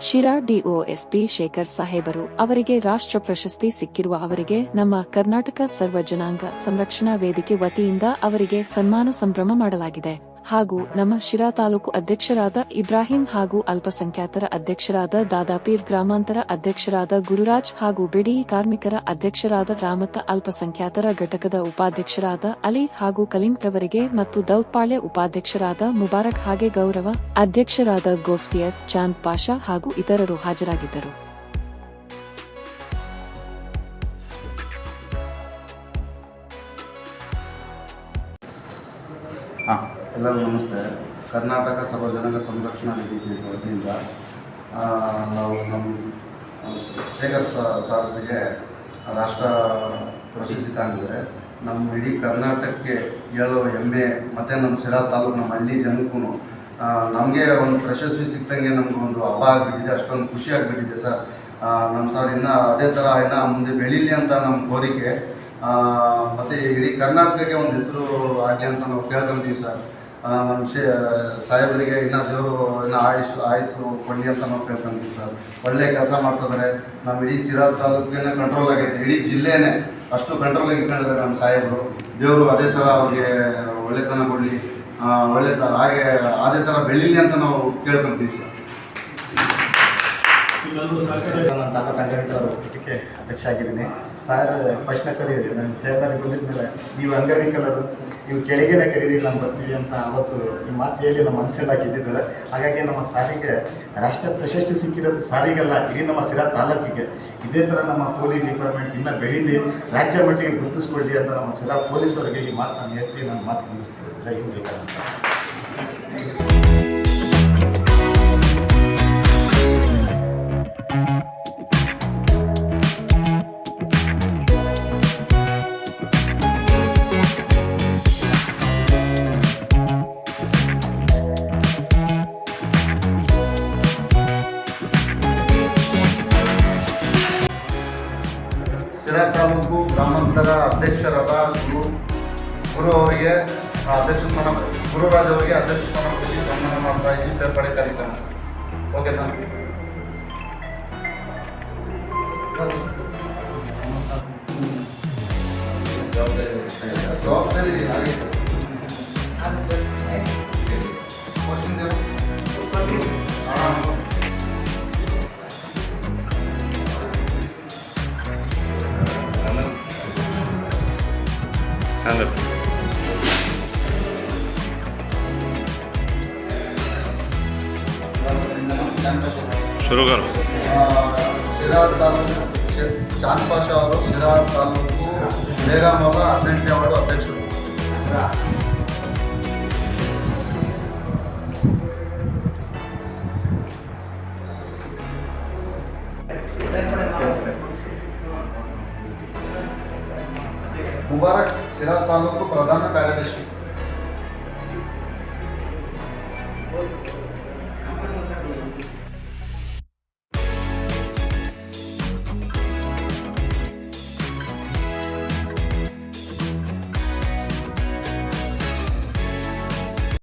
ಶಿರಾ ಡಿಒಎಸ್ಪಿ ಶೇಖರ್ ಸಾಹೇಬರು ಅವರಿಗೆ ರಾಷ್ಟ್ರ ಪ್ರಶಸ್ತಿ ಸಿಕ್ಕಿರುವ ಅವರಿಗೆ ನಮ್ಮ ಕರ್ನಾಟಕ ಸರ್ವ ಜನಾಂಗ ಸಂರಕ್ಷಣಾ ವೇದಿಕೆ ವತಿಯಿಂದ ಅವರಿಗೆ ಸನ್ಮಾನ ಸಂಭ್ರಮ ಮಾಡಲಾಗಿದೆ. ಹಾಗೂ ನಮ್ಮ ಶಿರಾ ತಾಲೂಕು ಅಧ್ಯಕ್ಷರಾದ ಇಬ್ರಾಹಿಂ ಹಾಗೂ ಅಲ್ಪಸಂಖ್ಯಾತರ ಅಧ್ಯಕ್ಷರಾದ ದಾದಾಪೀರ್ ಗ್ರಾಮಾಂತರ ಅಧ್ಯಕ್ಷರಾದ ಗುರುರಾಜ್ ಹಾಗೂ ಬಿಡಿ ಕಾರ್ಮಿಕರ ಅಧ್ಯಕ್ಷರಾದ ರಾಮತ ಅಲ್ಪಸಂಖ್ಯಾತರ ಘಟಕದ ಉಪಾಧ್ಯಕ್ಷರಾದ ಅಲಿ ಹಾಗೂ ಕಲೀಂ ರವರಿಗೆ ಮತ್ತು ದೌತ್ಪಾಳ್ಯ ಉಪಾಧ್ಯಕ್ಷರಾದ ಮುಬಾರಕ್ ಹಾಗೆ ಗೌರವ ಅಧ್ಯಕ್ಷರಾದ ಗೋಸ್ಪಿಯರ್ ಚಾಂದ್ ಪಾಷಾ ಹಾಗೂ ಇತರರು ಹಾಜರಾಗಿದ್ದರು. ಹಾಂ. ಎಲ್ಲರಿಗೂ ನಮಸ್ತೆ. ಕರ್ನಾಟಕ ಸರ್ವಜನಾಂಗ ಸಂರಕ್ಷಣಾ ನಿಧಿ ವತಿಯಿಂದ ನಾವು ನಮ್ಮ ಶೇಖರ್ ಸಾರ್ಗೆ ರಾಷ್ಟ್ರ ಪ್ರಶಸ್ತಿ ತಗೊಂಡಿದ್ದಾರೆ ನಮ್ಮ ಇಡೀ ಕರ್ನಾಟಕಕ್ಕೆ ಹೇಳೋ ಹೆಮ್ಮೆ, ಮತ್ತು ನಮ್ಮ ಸಿರಾ ತಾಲೂಕು ನಮ್ಮ ಹಳ್ಳಿ ಜನಕ್ಕೂ ನಮಗೆ ಒಂದು ಪ್ರಶಸ್ತಿ ಸಿಕ್ತಂಗೆ ನಮ್ಗೆ ಒಂದು ಹಬ್ಬ ಆಗಿಬಿಟ್ಟಿದೆ, ಅಷ್ಟೊಂದು ಖುಷಿ ಆಗಿಬಿಟ್ಟಿದೆ ಸರ್. ನಮ್ಮ ಸರ್ ಇನ್ನು ಅದೇ ಥರ ಇನ್ನೂ ಮುಂದೆ ಬೆಳೀಲಿ ಅಂತ ನಮ್ಮ ಕೋರಿಕೆ. ಮತ್ತು ಇಡೀ ಕರ್ನಾಟಕಕ್ಕೆ ಒಂದು ಹೆಸರು ಆಗಲಿ ಅಂತ ನಾವು ಕೇಳ್ಕೊಂತೀವಿ ಸರ್. ನಮ್ಮ ಶೇ ಸಾಹೇಬರಿಗೆ ಇನ್ನೂ ದೇವರು ಇನ್ನೂ ಆಯುಷ್, ಆಯುಸ್ಸು ಕೊಡಿ ಅಂತ ನಾವು ಕೇಳ್ಕೊಂತೀವಿ ಸರ್. ಒಳ್ಳೆ ಕೆಲಸ ಮಾಡ್ತಿದ್ದಾರೆ ನಮ್ಮ ಇಡೀ ಸಿರಾ ತಾಲೂಕಿನ ಕಂಟ್ರೋಲ್ ಆಗೈತೆ. ಇಡೀ ಜಿಲ್ಲೆನೇ ಅಷ್ಟು ಕಂಟ್ರೋಲ್ ಇಟ್ಕೊಂಡಿದ್ದಾರೆ ನಮ್ಮ ಸಾಹೇಬರು. ದೇವರು ಅದೇ ಥರ ಅವ್ರಿಗೆ ಒಳ್ಳೆತನ ಕೊಡಲಿ. ಒಳ್ಳೆ ಥರ ಹಾಗೆ ಅದೇ ಥರ ಬೆಳೀಲಿ ಅಂತ ನಾವು ಕೇಳ್ಕೊಂತೀವಿ ಸರ್. ನಾನು ತಾಲೂಕು ಅಂಗವಿಕಲರ ಒಕ್ಕೂಟಕ್ಕೆ ಅಧ್ಯಕ್ಷ ಆಗಿದ್ದೀನಿ. ಸರ್ ಫಸ್ಟ್ನೇ ಸರಿ ನಾನು ಚೇರ್ಮನ್ ಬಂದಿದ ಮೇಲೆ ನೀವು ಅಂಗವಿಕಲರು, ನೀವು ಕೆಳಗೇನೆ ಕರೀರಿ ನಾನು ಬರ್ತೀವಿ ಅಂತ ಅವತ್ತು ಈ ಮಾತು ಹೇಳಿ ನಮ್ಮ ಮನಸ್ಸೆಲ್ಲ ಗೆದ್ದಿದ್ದಾರೆ. ಹಾಗಾಗಿ ನಮ್ಮ ಸಾರಿಗೆ ರಾಷ್ಟ್ರ ಪ್ರಶಸ್ತಿ ಸಿಕ್ಕಿರೋದು ಸಾರಿಗೆಲ್ಲ ಇಡೀ ನಮ್ಮ ಸಿರಾ ತಾಲೂಕಿಗೆ ಇದೇ ಥರ ನಮ್ಮ ಪೊಲೀಸ್ ಡಿಪಾರ್ಟ್ಮೆಂಟ್ ಇನ್ನೂ ಬೆಳೀಲಿ, ರಾಜ್ಯ ಮಟ್ಟಿಗೆ ಗುರುತಿಸ್ಕೊಳ್ಳಿ ಅಂತ ನಮ್ಮ ಸಿರಾ ಪೊಲೀಸರಿಗೆ ಈ ಮಾತು ನಾನು ಹೇಳ್ತೀನಿ ನನ್ನ ಮಾತು ಮುಗಿಸ್ತೀನಿ. ಜೈ ಹಿಂದ್ ಸಿರಾ ತಾಲೂಕು ಗ್ರಾಮಾಂತರ ಅಧ್ಯಕ್ಷರಾದ ಗುರು ಗುರು ಅವರಿಗೆ ಆ, ಅಧ್ಯಕ್ಷ ಸ್ಥಾನ ಗುರುರಾಜ್ ಅವರಿಗೆ ಅಧ್ಯಕ್ಷ ಸ್ಥಾನ ಕೊಟ್ಟು ಸನ್ಮಾನ ಮಾಡ್ತಾ ಇದ್ದೀವಿ ಸೇರ್ಪಡೆ ಕಾರ್ಯಕ್ರಮ ಸರ್ ಓಕೆನಾ ಜವಾಬ್ದಾರಿ ಹಾಗೆ ಕ್ವಶನ್ ಹಂಗೆ ಶುರು ಕರು ಶಿರಾ ತಾಲೂಕು ಶೆ- ಚಾಂದ್ ಪಾಷಾ ಅವರು ಶಿರಾ ತಾಲೂಕು ಬೇಗಂ ಮುಬಾರಕ್ ಶಿರಾ ತಾಲೂಕು ಪ್ರಧಾನ ಕಾರ್ಯದರ್ಶಿ